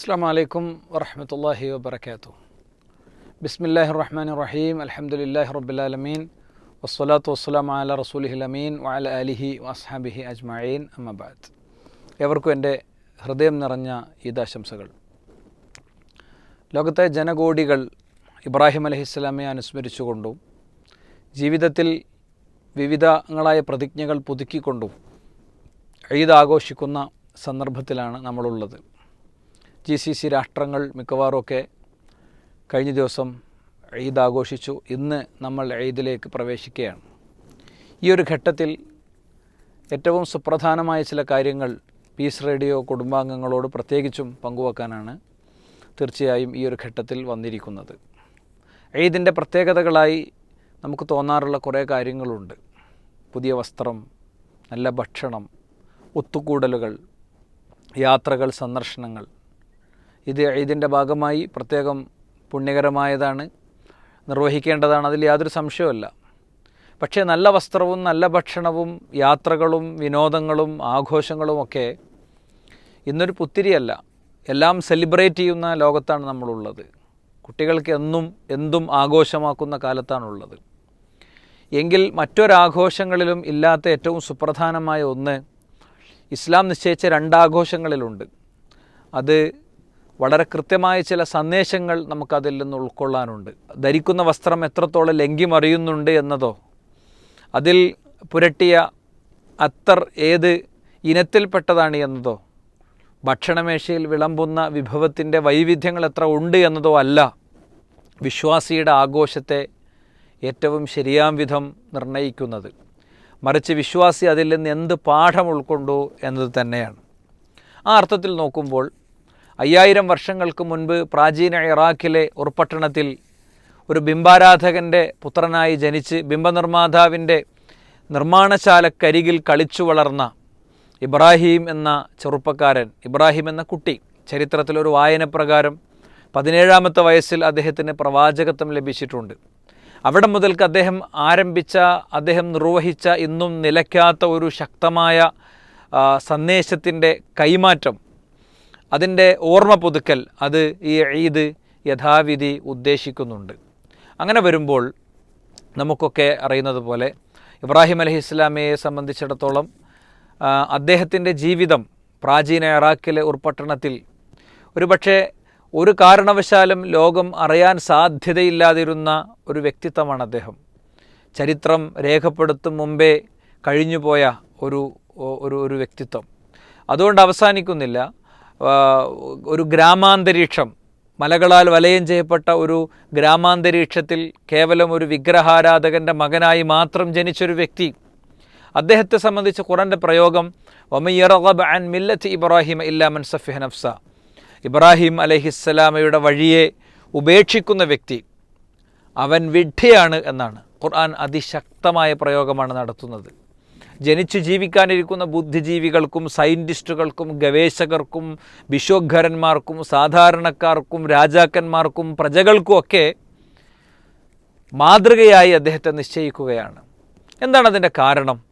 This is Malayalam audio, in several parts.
അസ്സാം വലൈക്കും വറഹമത്തല്ലാഹി വബർക്കാത്തു ബിസ്മില്ലാഹി റഹ്മാൻ റഹീം അലഹമുല്ലാഹി റബ്ബുലാലമീൻ. വസ്സലാത്തു വസ്സലാം അല റസൂലിഹിൽ അമീൻ വഅല അലിഹി വസ്ഹാബിഹി അജ്മഈൻ. അമ്മബാദ് എവർക്കും എന്റെ ഹൃദയം നിറഞ്ഞ ഈദാശംസകൾ. ലോകത്തെ ജനകോടികൾ ഇബ്രാഹിം അലഹിസ്ലാമെ അനുസ്മരിച്ചുകൊണ്ടും ജീവിതത്തിൽ വിവിധങ്ങളായ പ്രതിജ്ഞകൾ പുതുക്കിക്കൊണ്ടും ഈദ് ആഘോഷിക്കുന്ന സന്ദർഭത്തിലാണ് നമ്മളുള്ളത്. ജി സി സി രാഷ്ട്രങ്ങൾ മിക്കവാറുമൊക്കെ കഴിഞ്ഞ ദിവസം ഈദ് ആഘോഷിച്ചു ഇന്ന് നമ്മൾ ഈദിലേക്ക് പ്രവേശിക്കുകയാണ്. ഈ ഒരു ഘട്ടത്തിൽ ഏറ്റവും സുപ്രധാനമായ ചില കാര്യങ്ങൾ പീസ് റേഡിയോ കുടുംബാംഗങ്ങളോട് പ്രത്യേകിച്ചും പങ്കുവെക്കാനാണ് തീർച്ചയായും ഈ ഒരു ഘട്ടത്തിൽ വന്നിരിക്കുന്നത്. ഈദിന്റെ പ്രത്യേകതകളായി നമുക്ക് തോന്നാറുള്ള കുറേ കാര്യങ്ങളുണ്ട്. പുതിയ വസ്ത്രം നല്ല ഭക്ഷണം ഒത്തുകൂടലുകൾ യാത്രകൾ സന്ദർശനങ്ങൾ ഇത് ഇതിന്റെ ഭാഗമായി പ്രത്യേകം പുണ്യകരമായതാണ്. നിർവഹിക്കേണ്ടതാണ്. അതിൽ യാതൊരു സംശയവുമല്ല. പക്ഷേ നല്ല വസ്ത്രവും നല്ല ഭക്ഷണവും യാത്രകളും വിനോദങ്ങളും ആഘോഷങ്ങളും ഒക്കെ ഇന്നൊരു പുത്തിരിയല്ല. എല്ലാം സെലിബ്രേറ്റ് ചെയ്യുന്ന ലോകത്താണ് നമ്മളുള്ളത്. കുട്ടികൾക്ക് എന്നും എന്തും ആഘോഷമാക്കുന്ന കാലത്താണുള്ളത്. എങ്കിൽ മറ്റൊരാഘോഷങ്ങളിലും ഇല്ലാത്ത ഏറ്റവും സുപ്രധാനമായ ഒന്ന് ഇസ്ലാം നിശ്ചയിച്ച രണ്ടാഘോഷങ്ങളിലുണ്ട്. അത് വളരെ കൃത്യമായ ചില സന്ദേശങ്ങൾ നമുക്കതിൽ നിന്ന് ഉൾക്കൊള്ളാനുണ്ട്. ധരിക്കുന്ന വസ്ത്രം എത്രത്തോളം ലംഘിമറിയുന്നുണ്ട് എന്നതോ അതിൽ പുരട്ടിയ അത്തർ ഏത് ഇനത്തിൽപ്പെട്ടതാണ് എന്നതോ ഭക്ഷണമേശയിൽ വിളമ്പുന്ന വിഭവത്തിന്റെ വൈവിധ്യങ്ങൾ എത്ര ഉണ്ട് എന്നതോ അല്ല വിശ്വാസിയുടെ ആഘോഷത്തെ ഏറ്റവും ശരിയാം വിധം നിർണയിക്കുന്നത്. മറിച്ച് വിശ്വാസി അതിൽ നിന്ന് എന്ത് പാഠം ഉൾക്കൊണ്ടു എന്നത് തന്നെയാണ്. ആ അർത്ഥത്തിൽ നോക്കുമ്പോൾ അയ്യായിരം വർഷങ്ങൾക്ക് മുൻപ് പ്രാചീന ഇറാഖിലെ ഉർപട്ടണത്തിൽ ഒരു ബിംബാരാധകന്റെ പുത്രനായി ജനിച്ച് ബിംബനിർമ്മാതാവിന്റെ നിർമ്മാണശാലക്കരികിൽ കളിച്ചു വളർന്ന ഇബ്രാഹിം എന്ന ചെറുപ്പക്കാരൻ ഇബ്രാഹിം എന്ന കുട്ടി. ചരിത്രത്തിലൊരു വായന പ്രകാരം പതിനേഴാമത്തെ വയസ്സിൽ അദ്ദേഹത്തിന് പ്രവാചകത്വം ലഭിച്ചിട്ടുണ്ട്. അവിടെ മുതൽക്ക് അദ്ദേഹം ആരംഭിച്ച അദ്ദേഹം നിർവഹിച്ച ഇന്നും നിലയ്ക്കാത്ത ഒരു ശക്തമായ സന്ദേശത്തിന്റെ കൈമാറ്റം അതിന്റെ ഓർമ്മ പുതുക്കൽ അത് ഈ ഈദ് യഥാവിധി ഉദ്ദേശിക്കുന്നുണ്ട്. അങ്ങനെ വരുമ്പോൾ നമുക്കൊക്കെ അറിയുന്നത് പോലെ ഇബ്രാഹിം അലഹി ഇസ്ലാമയെ സംബന്ധിച്ചിടത്തോളം അദ്ദേഹത്തിന്റെ ജീവിതം പ്രാചീന ഇറാഖിലെ ഉർപ്പട്ടണത്തിൽ ഒരുപക്ഷെ ഒരു കാരണവശാലും ലോകം അറിയാൻ സാധ്യതയില്ലാതിരുന്ന ഒരു വ്യക്തിത്വമാണ് അദ്ദേഹം. ചരിത്രം രേഖപ്പെടുത്തും മുമ്പേ കഴിഞ്ഞുപോയ ഒരു ഒരു ഒരു വ്യക്തിത്വം. അതുകൊണ്ട് അവസാനിക്കുന്നില്ല. ഒരു ഗ്രാമാന്തരീക്ഷം മലകളാൽ വലയം ചെയ്യപ്പെട്ട ഒരു ഗ്രാമാന്തരീക്ഷത്തിൽ കേവലം ഒരു വിഗ്രഹാരാധകന്റെ മകനായി മാത്രം ജനിച്ചൊരു വ്യക്തി. അദ്ദേഹത്തെ സംബന്ധിച്ച് ഖുറാന്റെ പ്രയോഗം വമയ്യറബ് അൻ മില്ലത്ത് ഇബ്രാഹിം ഇല്ലാമൻ സഫിഹ നഫ്സ. ഇബ്രാഹിം അലഹിസ്സലാമയുടെ വഴിയെ ഉപേക്ഷിക്കുന്ന വ്യക്തി അവൻ വിഡ്ഢിയാണ് എന്നാണ് ഖുർആൻ അതിശക്തമായ പ്രയോഗമാണ് നടത്തുന്നത്. ജനിച്ചു ജീവിക്കാനിരിക്കുന്ന ബുദ്ധിജീവികൾക്കും സയന്റിസ്റ്റുകൾക്കും ഗവേഷകർക്കും വിശ്വഘരന്മാർക്കും സാധാരണക്കാർക്കും രാജാക്കന്മാർക്കും പ്രജകൾക്കുമൊക്കെ മാതൃകയായി അദ്ദേഹത്തെ നിശ്ചയിക്കുകയാണ്. എന്താണ് അതിന്റെ കാരണം?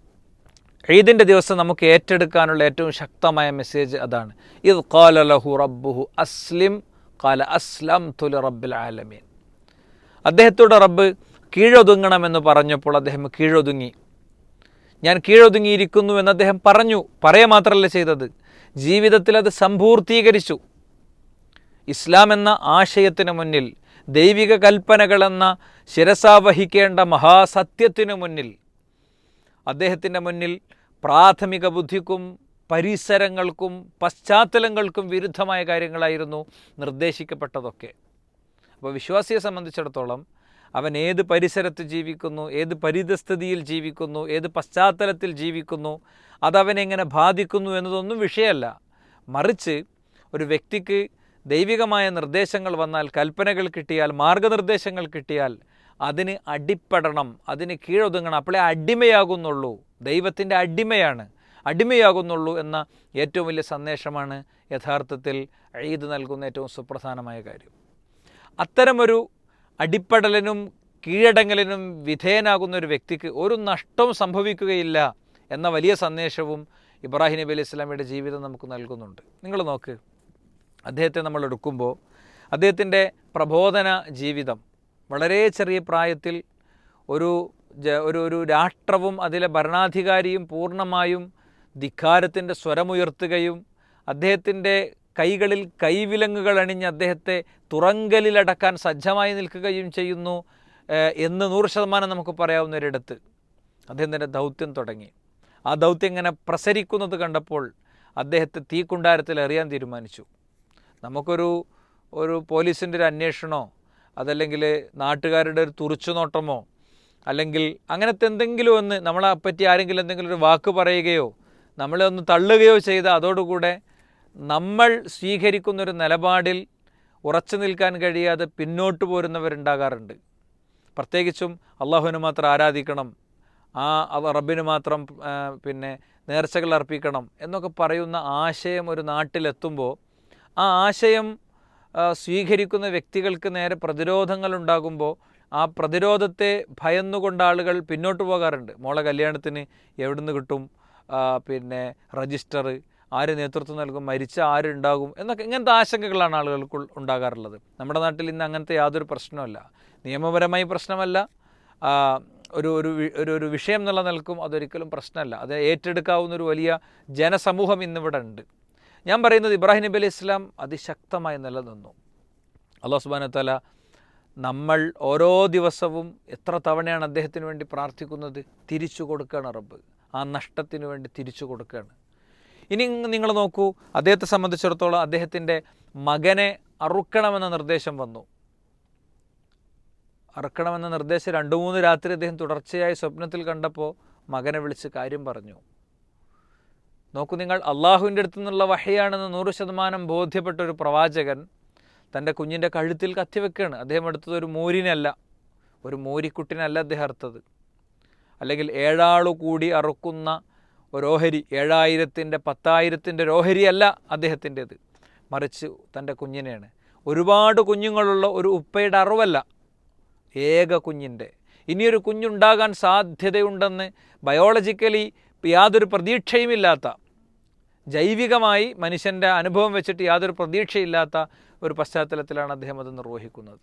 ഈദിന്റെ ദിവസം നമുക്ക് ഏറ്റെടുക്കാനുള്ള ഏറ്റവും ശക്തമായ മെസ്സേജ് അതാണ്. ഇത് കാല ലഹു റബ്ബുഹു അസ്ലിം കാല അസ്ലം തുല റബ്ബിൽ ആലമീൻ. അദ്ദേഹത്തോട് റബ്ബ് കീഴൊതുങ്ങണമെന്ന് പറഞ്ഞപ്പോൾ അദ്ദേഹം കീഴൊതുങ്ങി. ഞാൻ കീഴൊതുങ്ങിയിരിക്കുന്നു എന്ന് അദ്ദേഹം പറഞ്ഞു. പറയുക മാത്രമല്ല ചെയ്തത്. ജീവിതത്തിൽ അത് സമ്പൂർത്തീകരിച്ചു. ഇസ്ലാം എന്ന ആശയത്തിന് മുന്നിൽ ദൈവിക കൽപ്പനകളെന്ന ശിരസാവഹിക്കേണ്ട മഹാസത്യത്തിനു മുന്നിൽ അദ്ദേഹത്തിന്റെ മുന്നിൽ പ്രാഥമിക ബുദ്ധിക്കും പരിസരങ്ങൾക്കും പശ്ചാത്തലങ്ങൾക്കും വിരുദ്ധമായ കാര്യങ്ങളായിരുന്നു നിർദ്ദേശിക്കപ്പെട്ടതൊക്കെ. അപ്പോൾ വിശ്വാസിയെ സംബന്ധിച്ചിടത്തോളം അവൻ ഏത് പരിസരത്ത് ജീവിക്കുന്നു ഏത് പരിതസ്ഥിതിയിൽ ജീവിക്കുന്നു ഏത് പശ്ചാത്തലത്തിൽ ജീവിക്കുന്നു അതവനെങ്ങനെ ബാധിക്കുന്നു എന്നതൊന്നും വിഷയമല്ല. മറിച്ച് ഒരു വ്യക്തിക്ക് ദൈവികമായ നിർദ്ദേശങ്ങൾ വന്നാൽ കൽപ്പനകൾ കിട്ടിയാൽ മാർഗനിർദ്ദേശങ്ങൾ കിട്ടിയാൽ അതിന് അടിപ്പെടണം അതിന് കീഴൊതുങ്ങണം. അപ്പോഴേ അടിമയാകുന്നുള്ളൂ. ദൈവത്തിന്റെ അടിമയാണ്. അടിമയാകുന്നുള്ളൂ എന്ന ഏറ്റവും വലിയ സന്ദേശമാണ് യഥാർത്ഥത്തിൽ ഈദ് നൽകുന്ന ഏറ്റവും സുപ്രധാനമായ കാര്യം. അത്തരമൊരു അടിപ്പടലിനും കീഴടങ്ങലിനും വിധേയനാകുന്ന ഒരു വ്യക്തിക്ക് ഒരു നഷ്ടവും സംഭവിക്കുകയില്ല എന്ന വലിയ സന്ദേശവും ഇബ്രാഹിം നബി അലൈഹി ഇസ്ലാമിയുടെ ജീവിതം നമുക്ക് നൽകുന്നുണ്ട്. നിങ്ങൾ നോക്ക് അദ്ദേഹത്തെ നമ്മൾ എടുക്കുമ്പോൾ അദ്ദേഹത്തിന്റെ പ്രബോധന ജീവിതം വളരെ ചെറിയ പ്രായത്തിൽ ഒരു ഒരു ഒരു രാഷ്ട്രവും അതിലെ ഭരണാധികാരിയും പൂർണമായും ധിക്കാരത്തിന്റെ സ്വരമുയർത്തുകയും അദ്ദേഹത്തിന്റെ കൈകളിൽ കൈവിലങ്ങുകൾ അണിഞ്ഞ് അദ്ദേഹത്തെ തുറങ്കലിലടക്കാൻ സജ്ജമായി നിൽക്കുകയും ചെയ്യുന്നു എന്ന് നൂറ് ശതമാനം നമുക്ക് പറയാവുന്നൊരിടത്ത്. അദ്ദേഹം അദ്ദേഹത്തിന്റെ ദൗത്യം തുടങ്ങി. ആ ദൗത്യം ഇങ്ങനെ പ്രസരിക്കുന്നത് കണ്ടപ്പോൾ അദ്ദേഹത്തെ തീക്കുണ്ടാരത്തിൽ എറിയാൻ തീരുമാനിച്ചു. നമുക്കൊരു ഒരു പോലീസിന്റെ ഒരു അന്വേഷണമോ അതല്ലെങ്കിൽ നാട്ടുകാരുടെ ഒരു തുറിച്ചുനോട്ടമോ അല്ലെങ്കിൽ അങ്ങനത്തെ എന്തെങ്കിലും ഒന്ന് നമ്മളെ പറ്റി ആരെങ്കിലും എന്തെങ്കിലും ഒരു വാക്ക് പറയുകയോ നമ്മളെ ഒന്ന് തള്ളുകയോ ചെയ്ത അതോടുകൂടെ നമ്മൾ സ്വീകരിക്കുന്നൊരു നിലപാടിൽ ഉറച്ചു നിൽക്കാൻ കഴിയാതെ പിന്നോട്ട് പോരുന്നവരുണ്ടാകാറുണ്ട്. പ്രത്യേകിച്ചും അള്ളാഹുവിനെ മാത്രം ആരാധിക്കണം ആ റബ്ബിന് മാത്രം പിന്നെ നേർച്ചകൾ അർപ്പിക്കണം എന്നൊക്കെ പറയുന്ന ആശയം ഒരു നാട്ടിലെത്തുമ്പോൾ ആ ആശയം സ്വീകരിക്കുന്ന വ്യക്തികൾക്ക് നേരെ പ്രതിരോധങ്ങൾ ഉണ്ടാകുമ്പോൾ ആ പ്രതിരോധത്തെ ഭയന്നുകൊണ്ട് ആളുകൾ പിന്നോട്ട് പോകാറുണ്ട്. മോളെ കല്യാണത്തിന് എവിടുന്ന് കിട്ടും? പിന്നെ രജിസ്റ്റർ ആര് നേതൃത്വം നൽകും മരിച്ച ആരുണ്ടാകും എന്നൊക്കെ ഇങ്ങനത്തെ ആശങ്കകളാണ് ആളുകൾക്ക് ഉണ്ടാകാറുള്ളത്. നമ്മുടെ നാട്ടിൽ ഇന്ന് അങ്ങനത്തെ യാതൊരു പ്രശ്നമല്ല നിയമപരമായി പ്രശ്നമല്ല. ഒരു ഒരു ഒരു ഒരു വിഷയം എന്നുള്ള നിലക്കും അതൊരിക്കലും പ്രശ്നമല്ല. അത് ഏറ്റെടുക്കാവുന്ന ഒരു വലിയ ജനസമൂഹം ഇന്നിവിടെ ഉണ്ട്. ഞാൻ പറയുന്നത് ഇബ്രാഹിം നബി അലൈഹി ഇസ്ലാം അതിശക്തമായി നിലനിന്നു. അള്ളാഹു സുബാന തല നമ്മൾ ഓരോ ദിവസവും എത്ര തവണയാണ് അദ്ദേഹത്തിന് വേണ്ടി പ്രാർത്ഥിക്കുന്നത്? തിരിച്ചു കൊടുക്കുകയാണ് റബ്ബ്. ആ നഷ്ടത്തിന് വേണ്ടി തിരിച്ചു കൊടുക്കുകയാണ് ഇനി നിങ്ങൾ നോക്കൂ അദ്ദേഹത്തെ സംബന്ധിച്ചിടത്തോളം അദ്ദേഹത്തിന്റെ മകനെ അറുക്കണമെന്ന നിർദ്ദേശം വന്നു. അറുക്കണമെന്ന നിർദ്ദേശം രണ്ട് മൂന്ന് രാത്രി അദ്ദേഹം തുടർച്ചയായി സ്വപ്നത്തിൽ കണ്ടപ്പോൾ മകനെ വിളിച്ച് കാര്യം പറഞ്ഞു. നോക്കൂ നിങ്ങൾ അള്ളാഹുവിന്റെ അടുത്തു നിന്നുള്ള വഹയാണെന്ന് നൂറ് ശതമാനം ബോധ്യപ്പെട്ട ഒരു പ്രവാചകൻ തന്റെ കുഞ്ഞിന്റെ കഴുത്തിൽ കത്തിവെക്കുകയാണ് അദ്ദേഹം എടുത്തത് ഒരു മോരിനല്ല ഒരു മോരിക്കുട്ടിനല്ല അദ്ദേഹം അറുത്തത്. അല്ലെങ്കിൽ ഏഴാളു കൂടി അറുക്കുന്ന ഒരു ഓഹരി ഏഴായിരത്തിന്റെ പത്തായിരത്തിന്റെ ഓഹരിയല്ല അദ്ദേഹത്തിന്റേത്. മറിച്ച് തന്റെ കുഞ്ഞിനെയാണ്. ഒരുപാട് കുഞ്ഞുങ്ങളുള്ള ഒരു ഉപ്പയുടെ അറിവല്ല ഏക കുഞ്ഞിന്റെ. ഇനിയൊരു കുഞ്ഞുണ്ടാകാൻ സാധ്യതയുണ്ടെന്ന് ബയോളജിക്കലി യാതൊരു പ്രതീക്ഷയുമില്ലാത്ത ജൈവികമായി മനുഷ്യന്റെ അനുഭവം വെച്ചിട്ട് യാതൊരു പ്രതീക്ഷയില്ലാത്ത ഒരു പശ്ചാത്തലത്തിലാണ് അദ്ദേഹം അത് നിർവഹിക്കുന്നത്.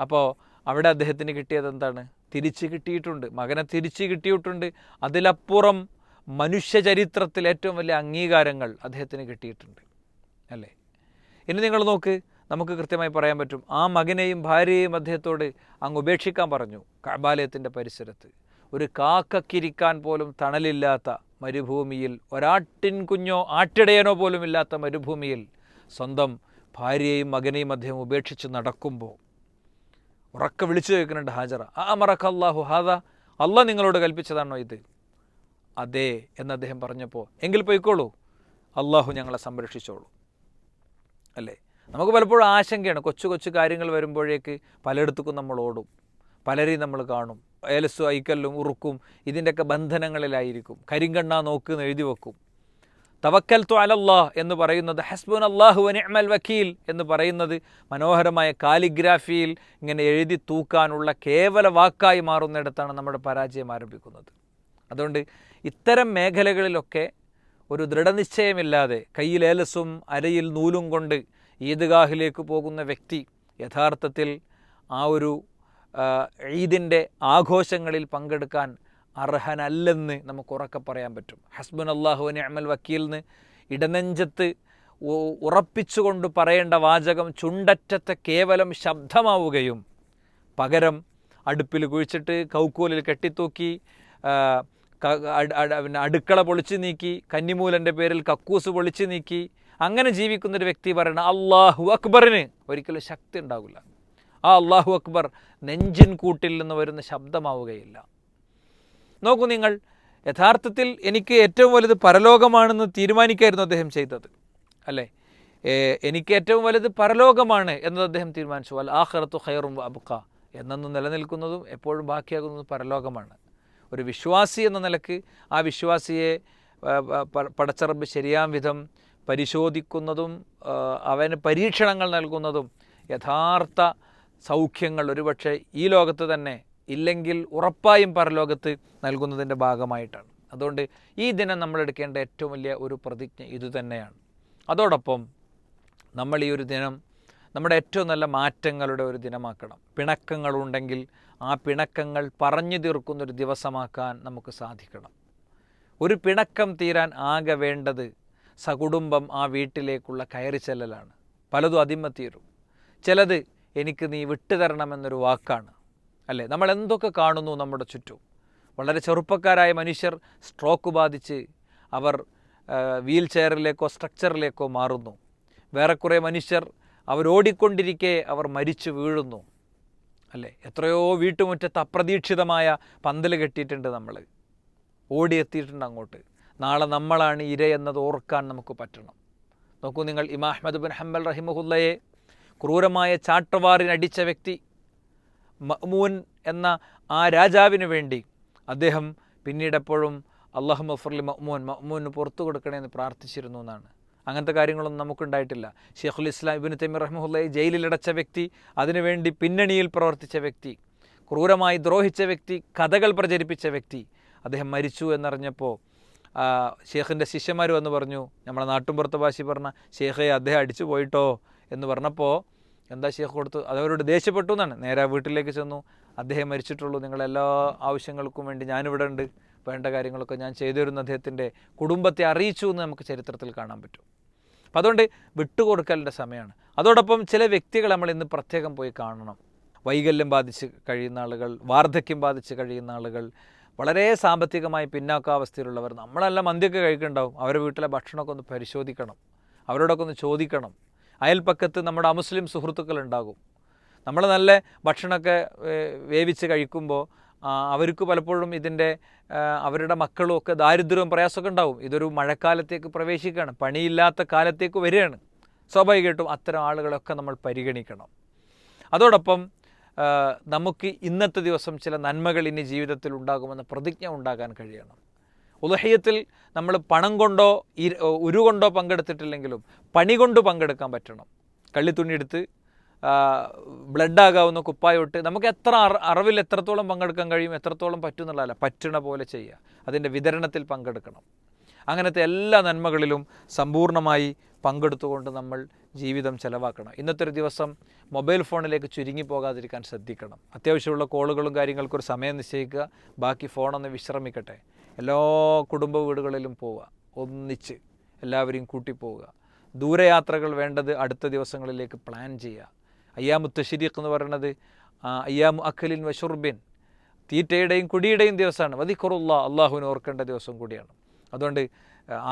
അപ്പോൾ അവിടെ അദ്ദേഹത്തിന് കിട്ടിയത് എന്താണ് തിരിച്ച് കിട്ടിയിട്ടുണ്ട്. മകനെ തിരിച്ച് കിട്ടിയിട്ടുണ്ട്. അതിലപ്പുറം മനുഷ്യചരിത്രത്തിൽ ഏറ്റവും വലിയ അംഗീകാരങ്ങൾ അദ്ദേഹത്തിന് കിട്ടിയിട്ടുണ്ട് അല്ലേ? ഇനി നിങ്ങൾ നോക്ക് നമുക്ക് കൃത്യമായി പറയാൻ പറ്റും ആ മകനെയും ഭാര്യയെയും അദ്ദേഹത്തോട് അങ്ങ് ഉപേക്ഷിക്കാൻ പറഞ്ഞു കബാലയത്തിന്റെ പരിസരത്ത്. ഒരു കാക്കക്കിരിക്കാൻ പോലും തണലില്ലാത്ത മരുഭൂമിയിൽ ഒരാട്ടിൻ കുഞ്ഞോ ആട്ടിടയനോ പോലും ഇല്ലാത്ത മരുഭൂമിയിൽ സ്വന്തം ഭാര്യയെയും മകനെയും അദ്ദേഹം ഉപേക്ഷിച്ച് നടക്കുമ്പോൾ ഉറക്കെ വിളിച്ചു കേൾക്കുന്നുണ്ട് ഹാജറ. ആ മറക്കല്ലാഹു ഹാദ അള്ളാഹ് നിങ്ങളോട് കൽപ്പിച്ചതാണോ ഇത്? അതെ എന്ന് അദ്ദേഹം പറഞ്ഞപ്പോൾ എങ്കിൽ പോയിക്കോളൂ. അള്ളാഹു ഞങ്ങളെ സംരക്ഷിച്ചോളൂ. അല്ലേ? നമുക്ക് പലപ്പോഴും ആശങ്കയാണ്. കൊച്ചു കൊച്ചു കാര്യങ്ങൾ വരുമ്പോഴേക്ക് പലയിടത്തേക്കും നമ്മൾ ഓടും. പലരെയും നമ്മൾ കാണും. ഏലസും ഐക്കല്ലും ഉറുക്കും ഇതിന്റെയൊക്കെ ബന്ധനങ്ങളിലായിരിക്കും. കരിങ്കണ്ണ നോക്ക് എന്ന് എഴുതി വെക്കും. തവക്കൽ തു അലല്ലാ എന്ന് പറയുന്നത് ഹസ്ബുൻ അള്ളാഹു നിഅമൽ വക്കീൽ എന്ന് പറയുന്നത് മനോഹരമായ കാലിഗ്രാഫിയിൽ ഇങ്ങനെ എഴുതി തൂക്കാനുള്ള കേവല വാക്കായി മാറുന്നിടത്താണ് നമ്മുടെ പരാജയം ആരംഭിക്കുന്നത്. അതുകൊണ്ട് ഇത്തരം മേഖലകളിലൊക്കെ ഒരു ദൃഢനിശ്ചയമില്ലാതെ കയ്യിലേലസും അരയിൽ നൂലും കൊണ്ട് ഈദ്ഗാഹിലേക്ക് പോകുന്ന വ്യക്തി യഥാർത്ഥത്തിൽ ആ ഒരു ഈദിന്റെ ആഘോഷങ്ങളിൽ പങ്കെടുക്കാൻ അർഹനല്ലെന്ന് നമുക്ക് ഉറക്കെ പറയാൻ പറ്റും. ഹസ്ബുൻ അള്ളാഹു നിഅമൽ വക്കീലിന് ഇടനെഞ്ചത്ത് ഉറപ്പിച്ചുകൊണ്ട് പറയേണ്ട വാചകം ചുണ്ടറ്റത്തെ കേവലം ശബ്ദമാവുകയും പകരം അടുപ്പിൽ കുഴിച്ചിട്ട് കൗക്കൂലിൽ കെട്ടിത്തൂക്കി പിന്നെ അടുക്കള പൊളിച്ചു നീക്കി കന്നിമൂലന്റെ പേരിൽ കക്കൂസ് പൊളിച്ചു നീക്കി അങ്ങനെ ജീവിക്കുന്നൊരു വ്യക്തി പറയണ അള്ളാഹു അക്ബറിന്. ഒരിക്കലും ശക്തി ഉണ്ടാകില്ല ആ അള്ളാഹു അക്ബർ നെഞ്ചിൻ കൂട്ടിൽ നിന്ന് വരുന്ന ശബ്ദമാവുകയില്ല. നോക്കൂ നിങ്ങൾ യഥാർത്ഥത്തിൽ എനിക്ക് ഏറ്റവും വലുത് പരലോകമാണെന്ന് തീരുമാനിക്കായിരുന്നു അദ്ദേഹം ചെയ്തത് അല്ലേ? എനിക്ക് ഏറ്റവും വലുത് പരലോകമാണ് എന്നത് അദ്ദേഹം തീരുമാനിച്ചു. അൽ ആഹ്റത്തു ഹയറും അബുക്ക എന്നും നിലനിൽക്കുന്നതും എപ്പോഴും ബാക്കിയാകുന്നതും പരലോകമാണ്. ഒരു വിശ്വാസി എന്ന നിലയ്ക്ക് ആ വിശ്വാസിയെ പടച്ചറമ്പ് ശരിയാം വിധം പരിശോധിക്കുന്നതും അവന് പരീക്ഷണങ്ങൾ നൽകുന്നതും യഥാർത്ഥ സൗഖ്യങ്ങൾ ഒരുപക്ഷെ ഈ ലോകത്ത് തന്നെ ഇല്ലെങ്കിൽ ഉറപ്പായും പരലോകത്ത് നൽകുന്നതിന്റെ ഭാഗമായിട്ടാണ്. അതുകൊണ്ട് ഈ ദിനം നമ്മൾ എടുക്കേണ്ട ഏറ്റവും വലിയ ഒരു പ്രതിജ്ഞ ഇതുതന്നെയാണ് അതോടൊപ്പം നമ്മൾ ഈ ഒരു ദിനം നമ്മുടെ ഏറ്റവും നല്ല മാറ്റങ്ങളുടെ ഒരു ദിനമാക്കണം. പിണക്കങ്ങളുണ്ടെങ്കിൽ ആ പിണക്കങ്ങൾ പറഞ്ഞു തീർക്കുന്നൊരു ദിവസമാക്കാൻ നമുക്ക് സാധിക്കണം. ഒരു പിണക്കം തീരാൻ ആകെ വേണ്ടത് സകുടുംബം ആ വീട്ടിലേക്കുള്ള കയറി ചെല്ലലാണ്. പലതും അതിമത്തീരും ചിലത് എനിക്ക് നീ വിട്ടുതരണമെന്നൊരു വാക്കാണ്. അല്ലേ? നമ്മൾ എന്തൊക്കെ കാണുന്നു നമ്മുടെ ചുറ്റും? വളരെ ചെറുപ്പക്കാരായ മനുഷ്യർ സ്ട്രോക്ക് ബാധിച്ച് അവർ വീൽ ചെയറിലേക്കോ സ്ട്രക്ചറിലേക്കോ മാറുന്നു. വേറെ കുറേ മനുഷ്യർ അവരോടിക്കൊണ്ടിരിക്കെ അവർ മരിച്ചു വീഴുന്നു. അല്ലേ? എത്രയോ വീട്ടുമുറ്റത്ത് അപ്രതീക്ഷിതമായ പന്തൽ കെട്ടിയിട്ടുണ്ട് നമ്മൾ ഓടിയെത്തിയിട്ടുണ്ട് അങ്ങോട്ട്. നാളെ നമ്മളാണ് ഇര എന്നത് ഓർക്കാൻ നമുക്ക് പറ്റണം. നോക്കൂ നിങ്ങൾ ഇമാ അഹമ്മദ് ബിൻ ഹംബൽ റഹിമഹുല്ലയെ ക്രൂരമായ ചാട്ടവാറിനടിച്ച വ്യക്തി മഅ്മൂൻ എന്ന ആ രാജാവിന് വേണ്ടി അദ്ദേഹം പിന്നീടെപ്പോഴും അള്ളാഹു മഫർലി മഅ്മൂൻ മഅ്മൂന് പുറത്തു കൊടുക്കണമെന്ന് പ്രാർത്ഥിച്ചിരുന്നു എന്നാണ്. അങ്ങനത്തെ കാര്യങ്ങളൊന്നും നമുക്കുണ്ടായിട്ടില്ല. ഷെയ്ഖുൽ ഇസ്ലാം ഇബിൻ തെമി റഹ്മുല്ലയെ ജയിലിലടച്ച വ്യക്തി അതിനുവേണ്ടി പിന്നണിയിൽ പ്രവർത്തിച്ച വ്യക്തി ക്രൂരമായി ദ്രോഹിച്ച വ്യക്തി കഥകൾ പ്രചരിപ്പിച്ച വ്യക്തി. അദ്ദേഹം മരിച്ചു എന്നറിഞ്ഞപ്പോൾ ഷേഖിന്റെ ശിഷ്യന്മാർ വന്ന് പറഞ്ഞു നമ്മുടെ നാട്ടുമ്പുറത്തെ വാശി പറഞ്ഞ ഷേഖെ അദ്ദേഹം അടിച്ചു പോയിട്ടോ? എന്ന് പറഞ്ഞപ്പോൾ എന്താ ഷേഖ് കൊടുത്തു? അതവരോട് ദേഷ്യപ്പെട്ടു എന്നാണ്. നേരെ വീട്ടിലേക്ക് ചെന്നു. അദ്ദേഹം മരിച്ചിട്ടുള്ളൂ. നിങ്ങളെല്ലാ ആവശ്യങ്ങൾക്കും വേണ്ടി ഞാനിവിടെ ഉണ്ട്. വേണ്ട കാര്യങ്ങളൊക്കെ ഞാൻ ചെയ്തു തരുന്ന. അദ്ദേഹത്തിന്റെ കുടുംബത്തെ അറിയിച്ചു എന്ന് നമുക്ക് ചരിത്രത്തിൽ കാണാൻ പറ്റും. അപ്പം അതുകൊണ്ട് വിട്ടുകൊടുക്കലിന്റെ സമയമാണ്. അതോടൊപ്പം ചില വ്യക്തികൾ നമ്മൾ ഇന്ന് പ്രത്യേകം പോയി കാണണം. വൈകല്യം ബാധിച്ച് കഴിയുന്ന ആളുകൾ വാർദ്ധക്യം ബാധിച്ച് കഴിയുന്ന ആളുകൾ വളരെ സാമ്പത്തികമായി പിന്നാക്കാവസ്ഥയിലുള്ളവർ നമ്മളെല്ലാം മന്തിയൊക്കെ കഴിക്കുന്നുണ്ടാവും. അവരുടെ വീട്ടിലെ ഭക്ഷണമൊക്കെ ഒന്ന് പരിശോധിക്കണം. അവരോടൊക്കെ ഒന്ന് ചോദിക്കണം. അയൽപ്പക്കത്ത് നമ്മുടെ അമുസ്ലിം സുഹൃത്തുക്കൾ ഉണ്ടാകും. നമ്മൾ നല്ല ഭക്ഷണമൊക്കെ വേവിച്ച് കഴിക്കുമ്പോൾ അവർക്ക് പലപ്പോഴും ഇതിന്റെ അവരുടെ മക്കളും ഒക്കെ ദാരിദ്ര്യവും പ്രയാസമൊക്കെ ഉണ്ടാവും. ഇതൊരു മഴക്കാലത്തേക്ക് പ്രവേശിക്കുകയാണ്. പണിയില്ലാത്ത കാലത്തേക്ക് വരികയാണ്. സ്വാഭാവികമായിട്ടും അത്തരം ആളുകളൊക്കെ നമ്മൾ പരിഗണിക്കണം. അതോടൊപ്പം നമുക്ക് ഇന്നത്തെ ദിവസം ചില നന്മകൾ ഇനി ജീവിതത്തിൽ ഉണ്ടാകുമെന്ന പ്രതിജ്ഞ ഉണ്ടാകാൻ കഴിയണം. ഉദഹയത്തിൽ നമ്മൾ പണം കൊണ്ടോ ഉരു കൊണ്ടോ പങ്കെടുത്തിട്ടില്ലെങ്കിലും പണി കൊണ്ട് പങ്കെടുക്കാൻ പറ്റണം. കള്ളി എടുത്ത് ബ്ലഡാകാവുന്ന കുപ്പായോട്ട് നമുക്ക് എത്ര അറിവിൽ എത്രത്തോളം പങ്കെടുക്കാൻ കഴിയും എത്രത്തോളം പറ്റും എന്നുള്ളതല്ല പറ്റണ പോലെ ചെയ്യുക. അതിന്റെ വിതരണത്തിൽ പങ്കെടുക്കണം. അങ്ങനത്തെ എല്ലാ നന്മകളിലും സമ്പൂർണമായി പങ്കെടുത്തുകൊണ്ട് നമ്മൾ ജീവിതം ചിലവാക്കണം. ഇന്നത്തെ ഒരു ദിവസം മൊബൈൽ ഫോണിലേക്ക് ചുരുങ്ങി പോകാതിരിക്കാൻ ശ്രദ്ധിക്കണം. അത്യാവശ്യമുള്ള കോളുകളും കാര്യങ്ങൾക്കൊരു സമയം നിശ്ചയിക്കുക. ബാക്കി ഫോണൊന്ന് വിശ്രമിക്കട്ടെ. എല്ലാ കുടുംബ വീടുകളിലും പോവുക. ഒന്നിച്ച് എല്ലാവരെയും കൂട്ടിപ്പോവുക ദൂരയാത്രകൾ വേണ്ടത് അടുത്ത ദിവസങ്ങളിലേക്ക് പ്ലാൻ ചെയ്യുക. അയ്യാമു തഷരീഖ് എന്ന് പറയുന്നത് അയ്യാമു അഖലിൻ വഷുർബിൻ തീറ്റയുടെയും കുടിയുടെയും ദിവസമാണ്. വതിക്കുറുള്ള അള്ളാഹുവിനെ ഓർക്കേണ്ട ദിവസം കൂടിയാണ്. അതുകൊണ്ട്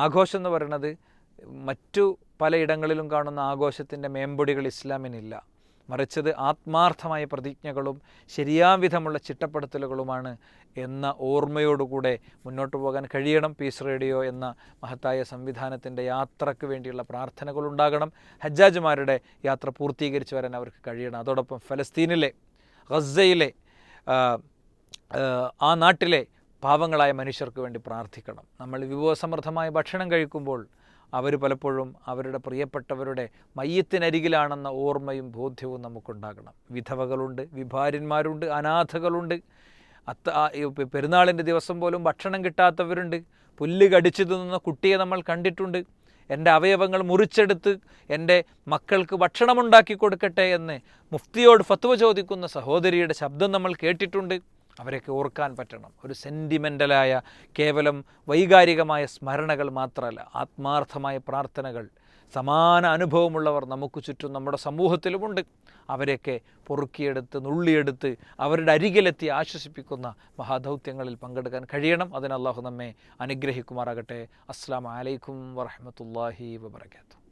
ആഘോഷം എന്ന് പറയുന്നത് മറ്റു പലയിടങ്ങളിലും കാണുന്ന ആഘോഷത്തിന്റെ മേമ്പൊടികൾ ഇസ്ലാമിനില്ല. മറിച്ചത് ആത്മാർത്ഥമായ പ്രതിജ്ഞകളും ശരിയാവിധമുള്ള ചിട്ടപ്പെടുത്തലുകളുമാണ് എന്ന ഓർമ്മയോടുകൂടെ മുന്നോട്ട് പോകാൻ കഴിയണം പീസ് റേഡിയോ എന്ന മഹത്തായ സംവിധാനത്തിന്റെ യാത്രയ്ക്ക് വേണ്ടിയുള്ള പ്രാർത്ഥനകൾ ഉണ്ടാകണം ഹജ്ജാജുമാരുടെ യാത്ര പൂർത്തീകരിച്ചു വരാൻ അവർക്ക് കഴിയണം. അതോടൊപ്പം ഫലസ്തീനിലെ ഗസയിലെ ആ നാട്ടിലെ പാവങ്ങളായ മനുഷ്യർക്ക് വേണ്ടി പ്രാർത്ഥിക്കണം. നമ്മൾ വിഭവസമൃദ്ധമായ ഭക്ഷണം കഴിക്കുമ്പോൾ അവർ പലപ്പോഴും അവരുടെ പ്രിയപ്പെട്ടവരുടെ മയ്യത്തിനരികിലാണെന്ന ഓർമ്മയും ബോധ്യവും നമുക്കുണ്ടാകണം. വിധവകളുണ്ട് വിഭാര്യന്മാരുണ്ട് അനാഥകളുണ്ട്. അത്ത പെരുന്നാളിന്റെ ദിവസം പോലും ഭക്ഷണം കിട്ടാത്തവരുണ്ട്. പുല്ല് കടിച്ചു തിന്നുന്ന കുട്ടിയെ നമ്മൾ കണ്ടിട്ടുണ്ട്. എന്റെ അവയവങ്ങൾ മുറിച്ചെടുത്ത് എന്റെ മക്കൾക്ക് ഭക്ഷണമുണ്ടാക്കി കൊടുക്കട്ടെ എന്ന് മുഫ്തിയോട് ഫത്വ ചോദിക്കുന്ന സഹോദരിയുടെ ശബ്ദം നമ്മൾ കേട്ടിട്ടുണ്ട്. അവരെയൊക്കെ ഓർക്കാൻ പറ്റണം. ഒരു സെന്റിമെന്റലായ കേവലം വൈകാരികമായ സ്മരണകൾ മാത്രമല്ല ആത്മാർത്ഥമായ പ്രാർത്ഥനകൾ. സമാന അനുഭവമുള്ളവർ നമുക്ക് ചുറ്റും നമ്മുടെ സമൂഹത്തിലുമുണ്ട്. അവരെയൊക്കെ പൊറുക്കിയെടുത്ത് നുള്ളിയെടുത്ത് അവരുടെ അരികിലെത്തി ആശ്വസിപ്പിക്കുന്ന മഹാദൗത്യങ്ങളിൽ പങ്കെടുക്കാൻ കഴിയണം. അതിന് നമ്മെ അനുഗ്രഹിക്കുമാറാകട്ടെ. അസ്സാം വലൈക്കും വറഹമത്തല്ലാഹി വബർക്കാത്തു